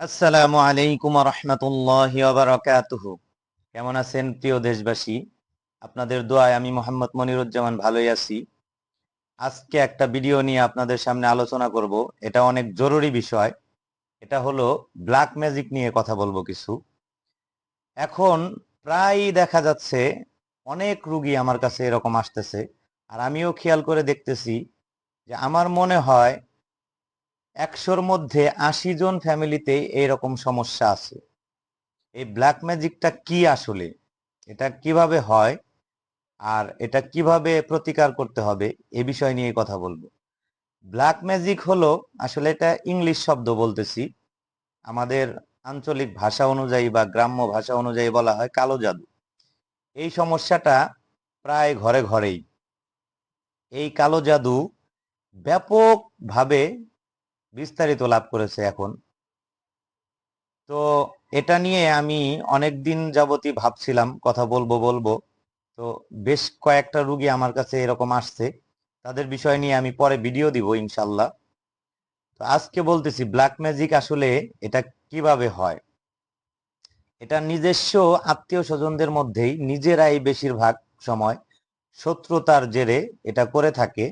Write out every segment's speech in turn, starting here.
আসসালামু আলাইকুম রহমতুল্লাহ বারাকাতুহ। কেমন আছেন প্রিয় দেশবাসী? আপনাদের দোয়ায় আমি মোহাম্মদ মনিরুজ্জামান ভালোই আছি। আজকে একটা ভিডিও নিয়ে আপনাদের সামনে আলোচনা করব। এটা অনেক জরুরি বিষয়। এটা হলো ব্ল্যাক ম্যাজিক নিয়ে কথা বলব কিছু। এখন প্রায় দেখা যাচ্ছে অনেক রুগী আমার কাছে এরকম আসতেছে। আর আমিও খেয়াল করে দেখতেছি যে আমার মনে হয় একশোর মধ্যে আশি জন ফ্যামিলিতে এইরকম সমস্যা আছে। এই ব্ল্যাক ম্যাজিকটা কি আসলে? এটা কীভাবে হয়? আর এটা কীভাবে প্রতিকার করতে হবে? এ বিষয় নিয়ে কথা বলব। ব্ল্যাক ম্যাজিক হলো, আসলে এটা ইংলিশ শব্দ বলতেছি। আমাদের আঞ্চলিক ভাষা অনুযায়ী বা গ্রাম্য ভাষা অনুযায়ী বলা হয় কালো জাদু। এই সমস্যাটা প্রায় ঘরে ঘরেই। এই কালো জাদু ব্যাপকভাবে বিস্তারিত লাভ করেছে এখন। তো এটা নিয়ে আমি অনেক দিন যাবতই ভাবছিলাম, কথা বলব বলব। তো বেশ কয়েকটা রুগী আমার কাছে এরকম আসছে। তাদের বিষয় নিয়ে আমি পরে ভিডিও দিব, ইনশাল্লাহ। তো আজকে বলতেছি, ব্ল্যাক ম্যাজিক আসলে এটা কীভাবে হয়? এটা নিজস্ব আত্মীয় স্বজনদের মধ্যেই নিজেরাই বেশিরভাগ সময় শত্রুতার জেরে এটা করে থাকে।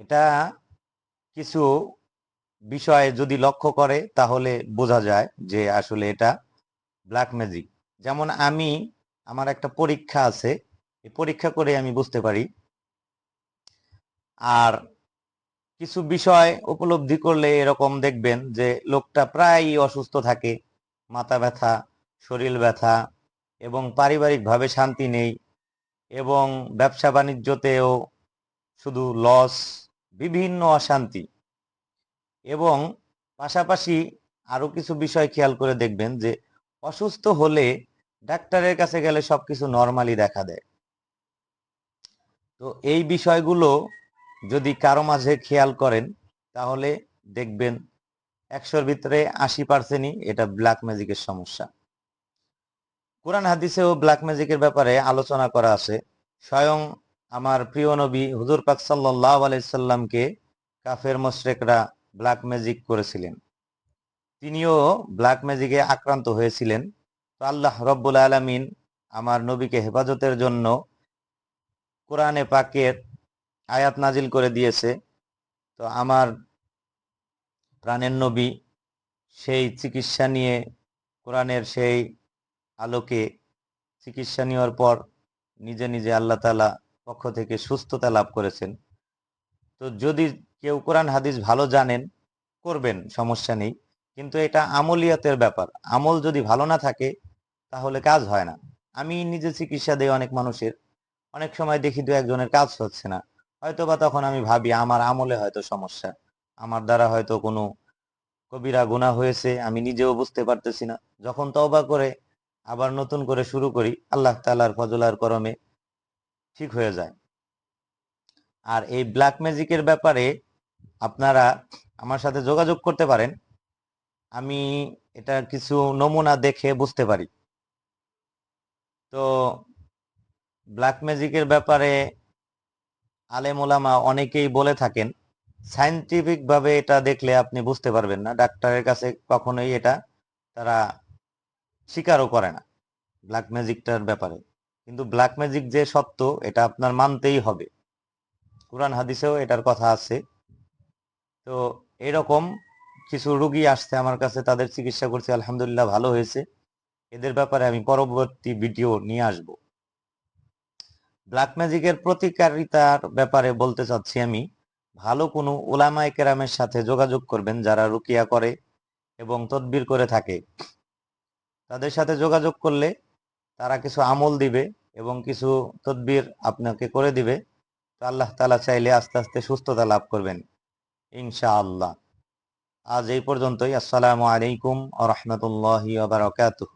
এটা কিছু বিষয় যদি লক্ষ্য করে, তাহলে বোঝা যায় যে আসলে এটা ব্ল্যাক ম্যাজিক যেমন আমি, আমার একটা পরীক্ষা আছে, এই পরীক্ষা করে আমি বুঝতে পারি। আর কিছু বিষয় উপলব্ধি করলে এরকম দেখবেন যে লোকটা প্রায়ই অসুস্থ থাকে, মাথা ব্যথা, শরীর ব্যথা এবং পারিবারিকভাবে শান্তি নেই এবং ব্যবসা বাণিজ্যতেও শুধু লস বিভিন্ন অশান্তি। এবং পাশাপাশি আরও কিছু বিষয় খেয়াল করে দেখবেন যে অসুস্থ হলে ডাক্তারের কাছে গেলে সবকিছু নর্মালি দেখা দেয়। তো এই বিষয়গুলো যদি কারও মাঝে খেয়াল করেন, তাহলে দেখবেন একশোর ভিতরে আশি পার্সেন্টই এটা ব্ল্যাক ম্যাজিকের সমস্যা। কোরআন হাদিসেও ব্ল্যাক ম্যাজিকের ব্যাপারে আলোচনা করা আছে। স্বয়ং আমার প্রিয় নবী হুজুর পাক সাল্লাহ আলাইসাল্লামকে কাফের মোশরেকরা ব্ল্যাক ম্যাজিক করেছিলেন। তিনিও ব্ল্যাক ম্যাজিকে আক্রান্ত হয়েছিলেন। তো আল্লাহ রব্বুল আলমিন আমার নবীকে হেফাজতের জন্য কোরআনে পাকের আয়াত নাজিল করে দিয়েছে। তো আমার প্রাণের নবী সেই চিকিৎসা নিয়ে কোরআনের সেই আলোকে চিকিৎসা নেওয়ার পর নিজে নিজে আল্লাহ তালা পক্ষ থেকে সুস্থতা লাভ করেছেন। তো যদি কেউ কোরআন, হাদিস ভালো জানেন, করবেন, সমস্যা নেই। কিন্তু এটা আমলিয়াতের ব্যাপার। আমল যদি ভালো না থাকে, তাহলে কাজ হয় না। আমি নিজে চিকিৎসা দেই অনেক মানুষের। অনেক সময় দেখি দু একজনের কাজ হচ্ছে না। হয়তো বা তখন আমি ভাবি, আমার আমলে হয়তো সমস্যা। আমার দ্বারা হয়তো কোনো কবিরা গুণা হয়েছে, আমি নিজেও বুঝতে পারতেছি না। যখন তওবা করে, আবার নতুন করে শুরু করি, আল্লাহ তালার ফজলার করমে ঠিক হয়ে যায়। আর এই ব্ল্যাক ম্যাজিকের ব্যাপারে আপনারা আমার সাথে যোগাযোগ করতে পারেন। আমি এটা কিছু নমুনা দেখে বুঝতে পারি। তো ব্ল্যাক ম্যাজিকের ব্যাপারে আলেম ওলামা অনেকেই বলে থাকেন সাইন্টিফিক ভাবে এটা দেখলে আপনি বুঝতে পারবেন না। ডাক্তারের কাছে কখনোই এটা তারা স্বীকারও করে না ব্ল্যাক ম্যাজিকটার ব্যাপারে। কিন্তু ব্ল্যাক ম্যাজিক যে সত্য, এটা আপনার মানতেই হবে। কোরআন হাদিসেও এটার কথা আছে। তো এরকম কিছু রুগী আসছে আমার কাছে, তাদের চিকিৎসা করছে, আলহামদুলিল্লাহ ভালো হয়েছে। এদের ব্যাপারে আমি পরবর্তী ভিডিও নিয়ে আসব। ব্ল্যাক ম্যাজিকের প্রতিকারিতার ব্যাপারে বলতে চাচ্ছি আমি, ভালো কোনো ওলামায় কেরামের সাথে যোগাযোগ করবেন যারা রুকিয়া করে এবং তদবির করে থাকে। তাদের সাথে যোগাযোগ করলে তারা কিছু আমল দিবে এবং কিছু তদবির আপনাকে করে দিবে। তো আল্লাহ তালা চাইলে আস্তে আস্তে সুস্থতা লাভ করবেন। ইনশাআল্লাহ। আজ এই পর্যন্তই। আসসালামু আলাইকুম আ রহমতুল্লাহ বারকাতুহ।